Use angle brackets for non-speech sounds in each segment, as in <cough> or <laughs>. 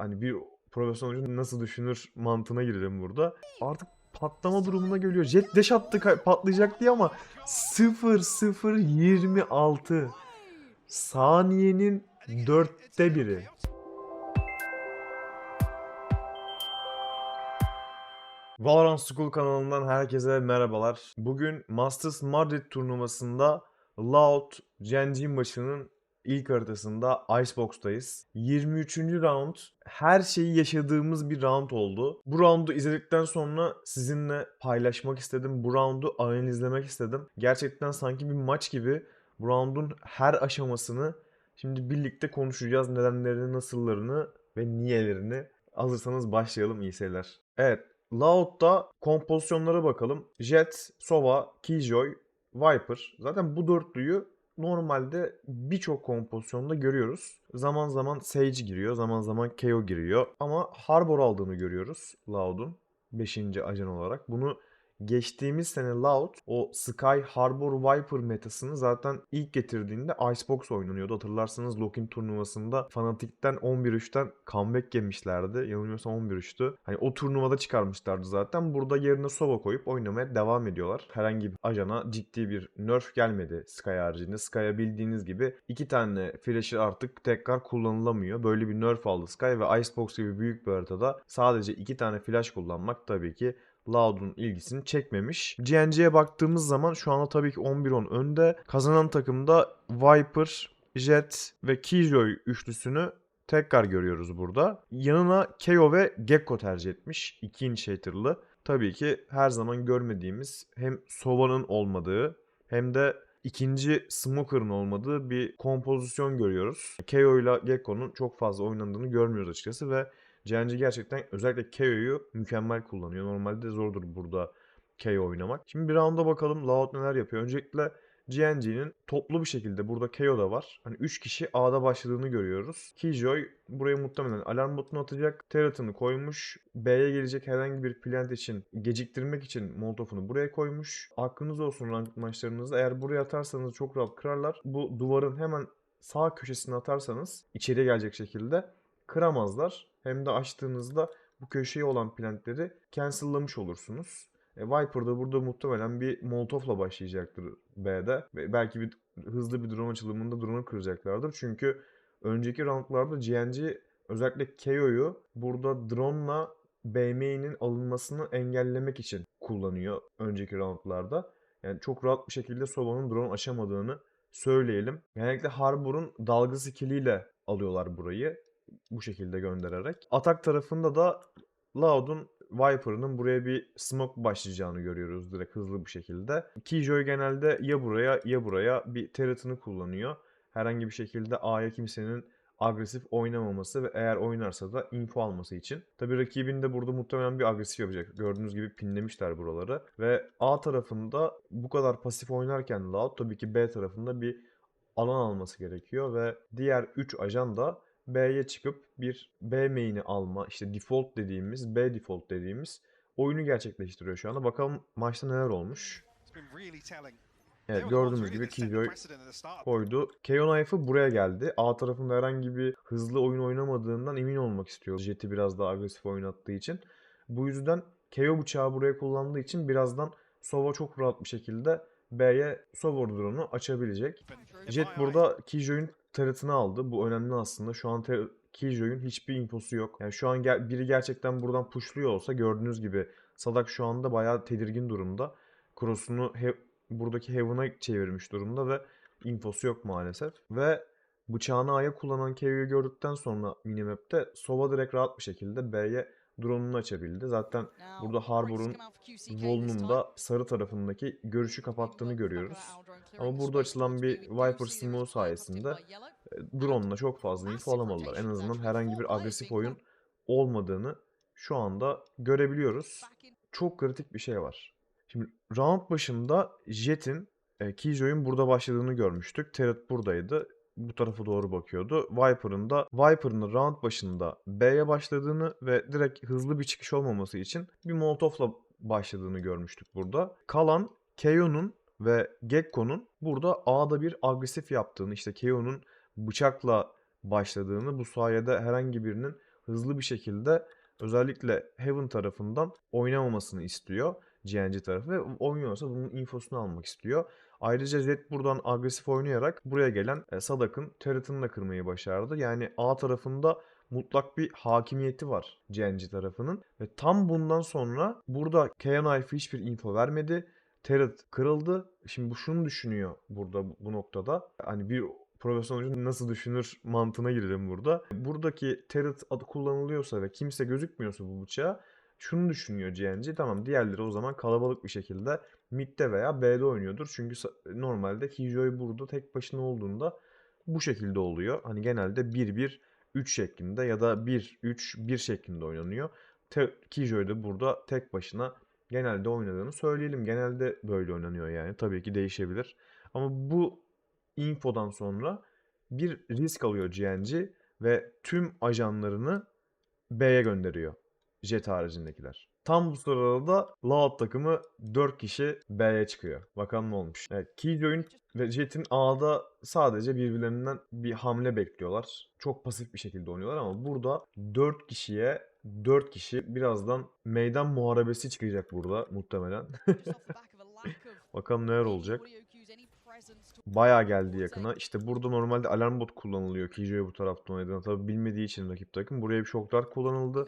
hani bir profesyonel oyuncu nasıl düşünür mantığına girelim burada. Artık patlama durumuna geliyor. Jet dash attı patlayacak diye ama 0-0-26 saniyenin dörtte biri. Valorant School kanalından herkese merhabalar. Bugün Masters Madrid turnuvasında Loud Genji maçının ilk haritasında Icebox'tayız. 23. round her şeyi yaşadığımız bir round oldu. Bu roundu izledikten sonra sizinle paylaşmak istedim. Bu roundu analizlemek istedim. Gerçekten sanki bir maç gibi bu roundun her aşamasını şimdi birlikte konuşacağız. Nedenlerini, nasıllarını ve niyelerini. Hazırsanız başlayalım. İyi seyirler. Evet. Loud'da kompozisyonlara bakalım. Jet, Sova, Killjoy, Viper. Zaten bu dörtlüyü normalde birçok kompozisyonda görüyoruz. Zaman zaman Sage giriyor, zaman zaman KO giriyor. Ama Harbor aldığını görüyoruz Loud'un 5. ajan olarak. Bunu geçtiğimiz sene Loud o Sky Harbor Viper metasını zaten ilk getirdiğinde Icebox oynanıyordu. Hatırlarsanız Lokin turnuvasında Fnatic'ten 11-3'ten comeback yemişlerdi. Yanılmıyorsam 11-3'tü. Hani o turnuvada çıkarmışlardı zaten. Burada yerine Sova koyup oynamaya devam ediyorlar. Herhangi bir ajana ciddi bir nerf gelmedi Sky haricinde. Sky'a bildiğiniz gibi iki tane flash'ı artık tekrar kullanılamıyor. Böyle bir nerf aldı Sky ve Icebox gibi büyük bir haritada sadece iki tane flash kullanmak tabii ki Loud'un ilgisini çekmemiş. GNG'ye baktığımız zaman şu anda tabii ki 11-10 önde. Kazanan takımda Viper, Jet ve Killjoy üçlüsünü tekrar görüyoruz burada. Yanına KO ve Gekko tercih etmiş. 2 initiator'lı. Tabii ki her zaman görmediğimiz hem Sova'nın olmadığı hem de ikinci Smoker'ın olmadığı bir kompozisyon görüyoruz. KO ile Gekko'nun çok fazla oynandığını görmüyoruz açıkçası ve CNG gerçekten özellikle KO'yu mükemmel kullanıyor. Normalde zordur burada KO oynamak. Şimdi bir rounda bakalım Loud neler yapıyor. Öncelikle GNG'nin toplu bir şekilde burada KO da var. Hani 3 kişi A'da başladığını görüyoruz. Killjoy buraya muhtemelen alarm botunu atacak. Turret'ını koymuş. B'ye gelecek herhangi bir plant için geciktirmek için molotofunu buraya koymuş. Aklınız olsun ranked maçlarınızda. Eğer buraya atarsanız çok rahat kırarlar. Bu duvarın hemen sağ köşesine atarsanız içeriye gelecek şekilde kıramazlar. Hem de açtığınızda bu köşeye olan plantleri cancel'lamış olursunuz. E, Viper da burada muhtemelen bir molotofla başlayacaktır B'de. Ve belki bir hızlı bir drone açılımında drone'u kıracaklardır. Çünkü önceki roundlarda GNG özellikle KO'yu burada drone'la BM'nin alınmasını engellemek için kullanıyor önceki roundlarda. Yani çok rahat bir şekilde Sova'nın drone açamadığını söyleyelim. Genellikle Harbor'un dalga skilliyle alıyorlar burayı bu şekilde göndererek. Atak tarafında da Loud'un Viper'ının buraya bir smoke başlayacağını görüyoruz direkt hızlı bir şekilde. Killjoy genelde ya buraya ya buraya bir turret'ını kullanıyor. Herhangi bir şekilde A'ya kimsenin agresif oynamaması ve eğer oynarsa da info alması için. Tabi rakibin de burada muhtemelen bir agresif yapacak. Gördüğünüz gibi pinlemişler buraları. Ve A tarafında bu kadar pasif oynarken Loud tabii ki B tarafında bir alan alması gerekiyor ve diğer 3 ajan da B'ye çıkıp bir B main'i alma, işte default dediğimiz, B default dediğimiz oyunu gerçekleştiriyor şu anda. Bakalım maçta neler olmuş. Evet gördüğünüz gibi Killjoy koydu. KO Knife'ı buraya geldi. A tarafında herhangi bir hızlı oyun oynamadığından emin olmak istiyor. Jet'i biraz daha agresif oynattığı için. Bu yüzden KO bıçağı buraya kullandığı için birazdan Sova çok rahat bir şekilde B'ye Sova drone'u açabilecek. Jet burada Killjoy'un turret'ını aldı. Bu önemli aslında. Şu an Killjoy'un hiçbir infosu yok. Yani şu an ger- biri gerçekten buradan pushluyor olsa gördüğünüz gibi Sadak şu anda bayağı tedirgin durumda. Cross'unu he- buradaki Heaven'a çevirmiş durumda ve infosu yok maalesef. Ve bıçağını A'ya kullanan KO'yu gördükten sonra minimap'te Sova direkt rahat bir şekilde B'ye drone'unu açabildi. Zaten burada Harbor'un Vol'unun sarı tarafındaki görüşü kapattığını görüyoruz. Ama burada açılan bir Viper Smoke sayesinde e, drone'la çok fazla info alamadılar. En azından herhangi bir agresif oyun olmadığını şu anda görebiliyoruz. Çok kritik bir şey var. Şimdi round başında Jet'in e, Killjoy'un burada başladığını görmüştük. Turret buradaydı. Bu tarafa doğru bakıyordu. Viper'ın da Viper'ın round başında B'ye başladığını ve direkt hızlı bir çıkış olmaması için bir molotofla başladığını görmüştük burada. Kalan KO'nun ve Gekko'nun burada A'da bir agresif yaptığını, işte KO'nun bıçakla başladığını, bu sayede herhangi birinin hızlı bir şekilde özellikle Heaven tarafından oynamamasını istiyor GNG tarafı ve oynuyorsa bunun infosunu almak istiyor. Ayrıca Zed buradan agresif oynayarak buraya gelen e, Sadak'ın turret'ını da kırmayı başardı. Yani A tarafında mutlak bir hakimiyeti var GNG tarafının. Ve tam bundan sonra burada Kayanayf hiçbir info vermedi. Turret kırıldı. Şimdi bu şunu düşünüyor burada bu- bu noktada. Hani bir profesyonel oyuncu nasıl düşünür mantığına girelim burada. Buradaki turret adı kullanılıyorsa ve kimse gözükmüyorsa bu bıçağa şunu düşünüyor GNG. Tamam diğerleri o zaman kalabalık bir şekilde midde veya B'de oynuyordur. Çünkü normalde Killjoy burada tek başına olduğunda bu şekilde oluyor. Hani genelde 1-1 3 şeklinde ya da 1-3-1 şeklinde oynanıyor. Te- Killjoy da burada tek başına genelde oynadığını söyleyelim. Genelde böyle oynanıyor yani. Tabii ki değişebilir. Ama bu infodan sonra bir risk alıyor GNG ve tüm ajanlarını B'ye gönderiyor. Jet haricindekiler. Tam bu sırada da Loud takımı 4 kişi B'ye çıkıyor. Bakalım ne olmuş. Evet, Killjoy'un ve Jet'in A'da sadece birbirlerinden bir hamle bekliyorlar. Çok pasif bir şekilde oynuyorlar ama burada 4 kişiye 4 kişi birazdan meydan muharebesi çıkacak burada muhtemelen. <laughs> Bakalım neler olacak. Bayağı geldi yakına. İşte burada normalde alarm bot kullanılıyor Killjoy bu tarafta oynadığında. Tabi bilmediği için rakip takım. Buraya bir şoklar kullanıldı.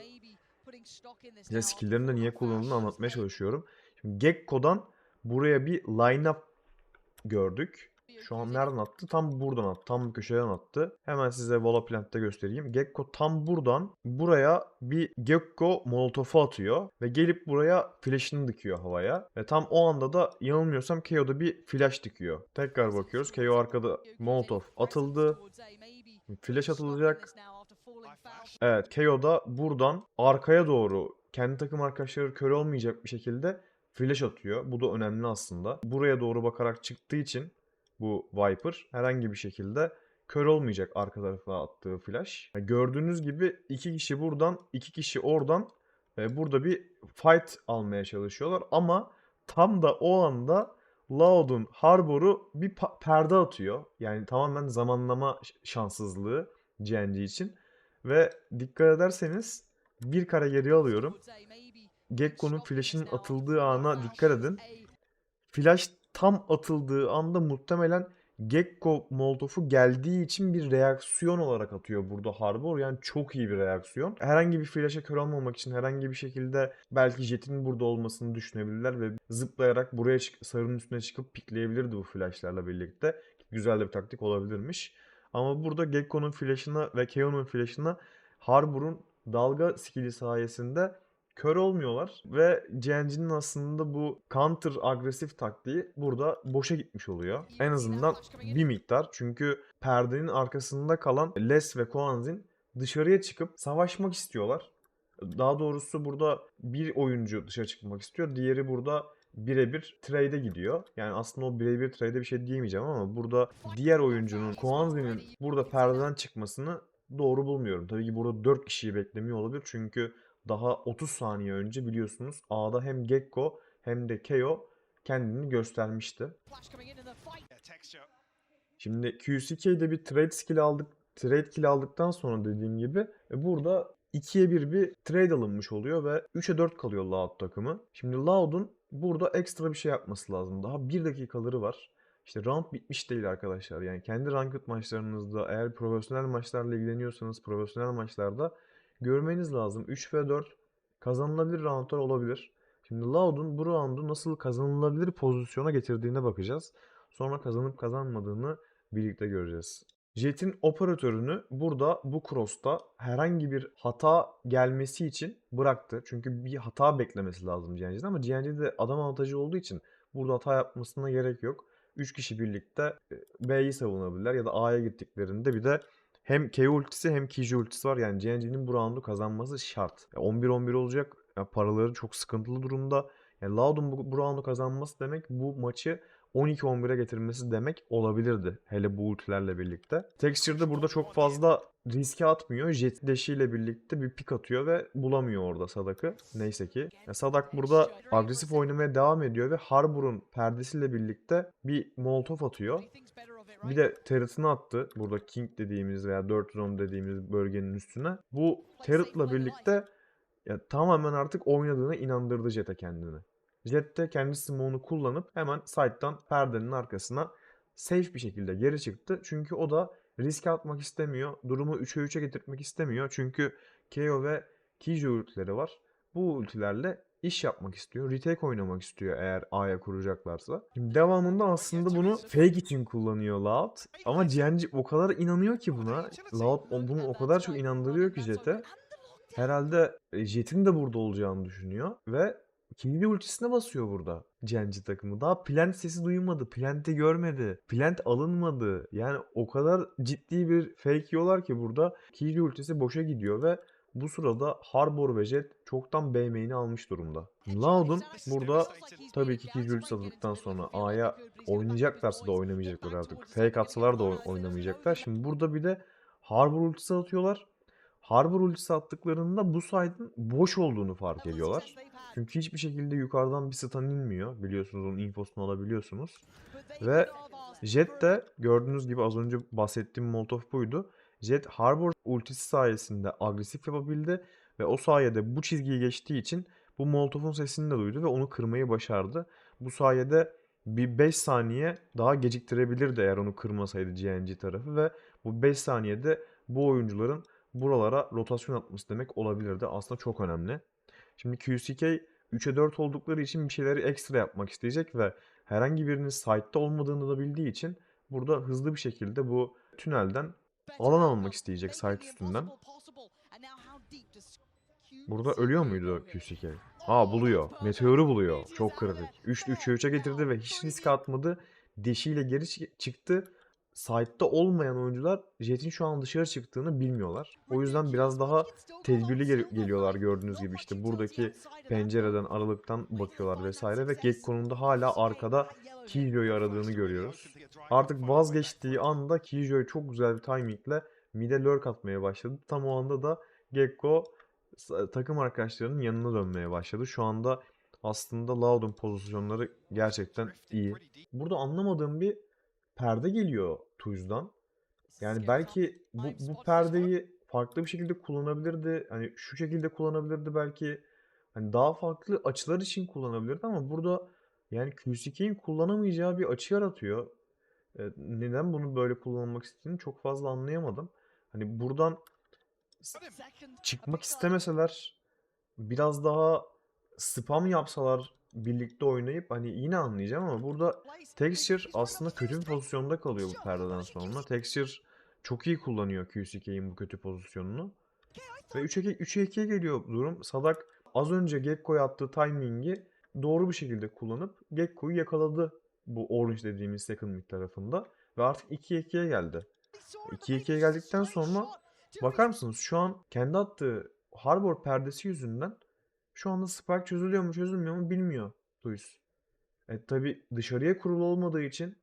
Size skill'lerin de niye kullanıldığını anlatmaya çalışıyorum. Şimdi Gekko'dan buraya bir line-up gördük. Şu an nereden attı? Tam buradan attı. Tam bu köşeden attı. Hemen size Volaplant'ta göstereyim. Gekko tam buradan buraya bir Gekko molotofu atıyor. Ve gelip buraya flash'ını dikiyor havaya. Ve tam o anda da yanılmıyorsam KO'da bir flash dikiyor. Tekrar bakıyoruz. KO arkada molotof atıldı. Flash atılacak. Evet KO da buradan arkaya doğru kendi takım arkadaşları kör olmayacak bir şekilde flash atıyor. Bu da önemli aslında. Buraya doğru bakarak çıktığı için bu Viper herhangi bir şekilde kör olmayacak arka tarafa attığı flash. Yani Gördüğünüz gibi iki kişi buradan, iki kişi oradan e, burada bir fight almaya çalışıyorlar ama tam da o anda Loud'un Harbor'u bir perde atıyor. Yani tamamen zamanlama şanssızlığı GNG için. Ve dikkat ederseniz bir kare geriye alıyorum. Gekko'nun flash'inin atıldığı ana dikkat edin. Flash tam atıldığı anda muhtemelen Gekko Molotov'u geldiği için bir reaksiyon olarak atıyor burada Harbor. Yani çok iyi bir reaksiyon. Herhangi bir flash'a kör olmamak için herhangi bir şekilde belki Jet'in burada olmasını düşünebilirler ve zıplayarak buraya çık sarının üstüne çıkıp pikleyebilirdi bu flash'larla birlikte. Güzel de bir taktik olabilirmiş. Ama burada Gekko'nun flash'ına ve Keo'nun flash'ına Harbor'un dalga skill'i sayesinde kör olmuyorlar ve GNG'nin aslında bu counter agresif taktiği burada boşa gitmiş oluyor. En azından bir miktar çünkü perdenin arkasında kalan Les ve Koanzin dışarıya çıkıp savaşmak istiyorlar. Daha doğrusu burada bir oyuncu dışarı çıkmak istiyor. Diğeri burada birebir trade'e gidiyor. Yani aslında o birebir trade'e bir şey diyemeyeceğim ama burada diğer oyuncunun Koanzi'nin burada perdeden çıkmasını doğru bulmuyorum. Tabii ki burada 4 kişiyi beklemiyor olabilir. Çünkü daha 30 saniye önce biliyorsunuz A'da hem Gekko hem de Keo kendini göstermişti. Şimdi QCK'de bir trade skill aldık. Trade kill aldıktan sonra dediğim gibi e, burada 2'ye 1 bir trade alınmış oluyor ve 3'e 4 kalıyor Loud takımı. Şimdi Loud'un burada ekstra bir şey yapması lazım. Daha 1 dakikaları var. İşte round bitmiş değil arkadaşlar. Yani kendi ranked maçlarınızda eğer profesyonel maçlarla ilgileniyorsanız profesyonel maçlarda görmeniz lazım. 3 ve 4 kazanılabilir roundlar olabilir. Şimdi Loud'un bu roundu nasıl kazanılabilir pozisyona getirdiğine bakacağız. Sonra kazanıp kazanmadığını birlikte göreceğiz. Jet'in operatörünü burada bu cross'ta herhangi bir hata gelmesi için bıraktı. Çünkü bir hata beklemesi lazım GNG'den ama GNG'de adam avantajı olduğu için burada hata yapmasına gerek yok. 3 kişi birlikte e, B'yi savunabilirler ya da A'ya gittiklerinde bir de hem K ultisi hem Kiji ultisi var. Yani GNG'nin bu roundu kazanması şart. Ya 11-11 olacak. Ya paraları çok sıkıntılı durumda. Yani Loud'un bu, bu roundu kazanması demek bu maçı 12-11'e getirmesi demek olabilirdi. Hele bu ultilerle birlikte. Texture'da burada çok fazla riske atmıyor. Jet dash'iyle birlikte bir pik atıyor ve bulamıyor orada Sadak'ı. Neyse ki. Ya Sadak burada agresif oynamaya devam ediyor ve Harbor'un perdesiyle birlikte bir molotof atıyor. Bir de turret'ını attı. Burada King dediğimiz veya 410 dediğimiz bölgenin üstüne. Bu turret'la birlikte ya tamamen artık oynadığına inandırdı Jet'e kendini. Jet de kendi smoke'unu kullanıp hemen side'dan perdenin arkasına safe bir şekilde geri çıktı. Çünkü o da risk atmak istemiyor. Durumu 3'e 3'e getirmek istemiyor. Çünkü KO ve Kijo ultileri var. Bu ultilerle iş yapmak istiyor. Retake oynamak istiyor eğer A'ya kuracaklarsa. Şimdi devamında aslında bunu fake için kullanıyor Loud. Ama GNG o kadar inanıyor ki buna. Loud bunu o kadar çok inandırıyor ki Jet'e. Herhalde e, Jet'in de burada olacağını düşünüyor ve King'li ultisine basıyor burada Genji takımı. Daha plant sesi duymadı, plant'i görmedi, plant alınmadı. Yani o kadar ciddi bir fake yiyorlar ki burada King'li ultisi boşa gidiyor ve bu sırada Harbor ve Jet çoktan B main'i almış durumda. Loud'un burada tabii ki King'li ultisi atıldıktan sonra A'ya oynayacaklarsa da oynamayacaklar artık. Fake atsalar da oy- oynamayacaklar. Şimdi burada bir de Harbor ultisi atıyorlar. Harbor ultisi attıklarında bu side'ın boş olduğunu fark ediyorlar. Çünkü hiçbir şekilde yukarıdan bir stun inmiyor. Biliyorsunuz onun infosunu alabiliyorsunuz. Ve Jet de gördüğünüz gibi az önce bahsettiğim Molotov buydu. Jet Harbor ultisi sayesinde agresif yapabildi ve o sayede bu çizgiyi geçtiği için bu Molotov'un sesini de duydu ve onu kırmayı başardı. Bu sayede bir 5 saniye daha geciktirebilirdi eğer onu kırmasaydı GNG tarafı ve bu 5 saniyede bu oyuncuların buralara rotasyon atması demek olabilirdi. Aslında çok önemli. Şimdi QCK 3'e 4 oldukları için bir şeyleri ekstra yapmak isteyecek ve herhangi birinin site'da olmadığını da bildiği için burada hızlı bir şekilde bu tünelden alan almak isteyecek site üstünden. Burada ölüyor muydu QCK? Aa buluyor. Meteoru buluyor. Çok kritik. 3 3'e 3'e getirdi ve hiç risk atmadı. Deşiyle geri çı- çıktı. Site'da olmayan oyuncular Jet'in şu an dışarı çıktığını bilmiyorlar. O yüzden biraz daha tedbirli gel- geliyorlar gördüğünüz gibi işte buradaki pencereden aralıktan bakıyorlar vesaire ve Gekko'nun da hala arkada Killjoy'u aradığını görüyoruz. Artık vazgeçtiği anda Killjoy çok güzel bir timingle mid'e lurk atmaya başladı. Tam o anda da Gekko takım arkadaşlarının yanına dönmeye başladı. Şu anda aslında Loud'un pozisyonları gerçekten iyi. Burada anlamadığım bir perde geliyor Tuz'dan. Yani belki bu, bu perdeyi farklı bir şekilde kullanabilirdi. Hani şu şekilde kullanabilirdi belki. Hani daha farklı açılar için kullanabilirdi ama burada yani QCK'in kullanamayacağı bir açı yaratıyor. E, neden bunu böyle kullanmak istediğini çok fazla anlayamadım. Hani buradan çıkmak istemeseler biraz daha spam yapsalar birlikte oynayıp hani yine anlayacağım ama burada Texture aslında kötü bir pozisyonda kalıyor bu perdeden sonra. Texture çok iyi kullanıyor QCK'in bu kötü pozisyonunu. Ve 3'e 3'e 2'ye geliyor durum. Sadak az önce Gekko'ya attığı timingi doğru bir şekilde kullanıp Gekko'yu yakaladı bu Orange dediğimiz second mid tarafında. Ve artık 2'ye 2'ye geldi. 2'ye 2'ye geldikten sonra bakar mısınız şu an kendi attığı Harbor perdesi yüzünden şu anda Spark çözülüyor mu çözülmüyor mu bilmiyor Luis. E tabi dışarıya kurulu olmadığı için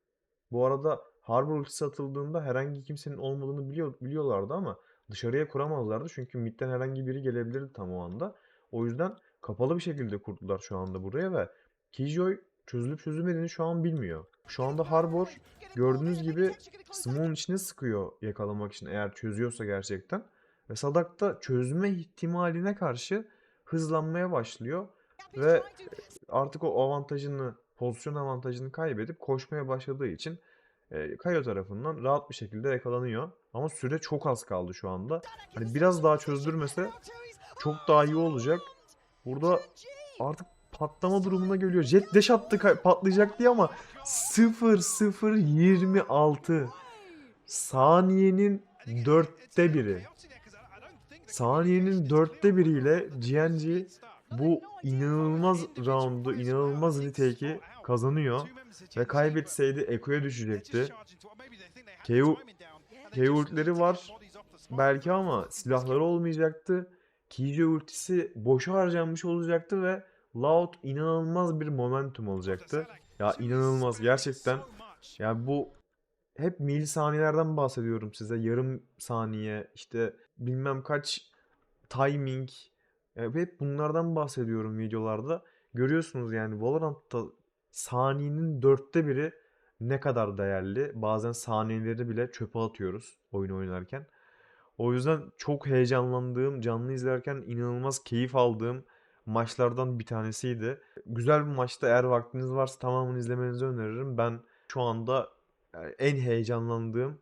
bu arada Harbor ultisi atıldığında herhangi kimsenin olmadığını biliyor, biliyorlardı ama dışarıya kuramazlardı çünkü midden herhangi biri gelebilirdi tam o anda. O yüzden kapalı bir şekilde kurdular şu anda buraya ve Killjoy çözülüp çözülmediğini şu an bilmiyor. Şu anda Harbor gördüğünüz gibi Smoke'un içine sıkıyor yakalamak için eğer çözüyorsa gerçekten. Ve Sadak da çözme ihtimaline karşı hızlanmaya başlıyor ve artık o avantajını, pozisyon avantajını kaybedip koşmaya başladığı için e, Kayo tarafından rahat bir şekilde yakalanıyor. Ama süre çok az kaldı şu anda. Hani biraz daha çözdürmese çok daha iyi olacak. Burada artık patlama durumuna geliyor. Jet dash attı patlayacak diye ama 0-0-26 saniyenin dörtte biri. Saniyenin dörtte biriyle GNG bu inanılmaz roundu, inanılmaz retake'i kazanıyor. Ve kaybetseydi Eko'ya düşecekti. KO, KO var belki ama silahları olmayacaktı. Killjoy ultisi boşa harcanmış olacaktı ve Loud inanılmaz bir momentum olacaktı. Ya inanılmaz gerçekten. Yani bu hep milisaniyelerden bahsediyorum size. Yarım saniye işte bilmem kaç timing. Ya hep bunlardan bahsediyorum videolarda. Görüyorsunuz yani Valorant'ta saniyenin dörtte biri ne kadar değerli. Bazen saniyeleri bile çöpe atıyoruz oyun oynarken. O yüzden çok heyecanlandığım, canlı izlerken inanılmaz keyif aldığım maçlardan bir tanesiydi. Güzel bir maçtı. Eğer vaktiniz varsa tamamını izlemenizi öneririm. Ben şu anda yani en heyecanlandığım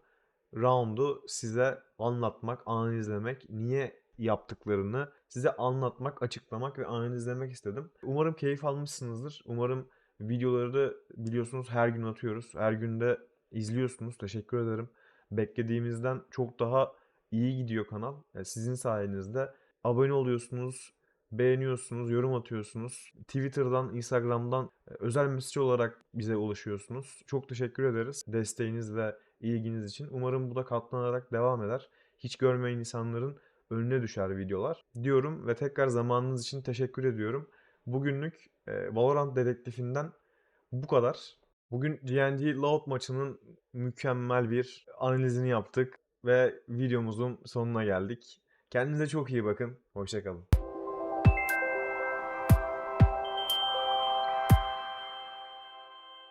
roundu size anlatmak, analizlemek, niye yaptıklarını size anlatmak, açıklamak ve analizlemek istedim. Umarım keyif almışsınızdır. Umarım videoları biliyorsunuz her gün atıyoruz. Her gün de izliyorsunuz. Teşekkür ederim. Beklediğimizden çok daha iyi gidiyor kanal. E, Sizin sayenizde abone oluyorsunuz, beğeniyorsunuz, yorum atıyorsunuz. Twitter'dan, Instagram'dan e, özel mesaj olarak bize ulaşıyorsunuz. Çok teşekkür ederiz desteğiniz ve ilginiz için. Umarım bu da katlanarak devam eder. Hiç görmeyen insanların önüne düşer videolar diyorum ve tekrar zamanınız için teşekkür ediyorum. Bugünlük e, Valorant dedektifinden bu kadar. Bugün GNG Loud maçının mükemmel bir analizini yaptık ve videomuzun sonuna geldik. Kendinize çok iyi bakın. Hoşçakalın.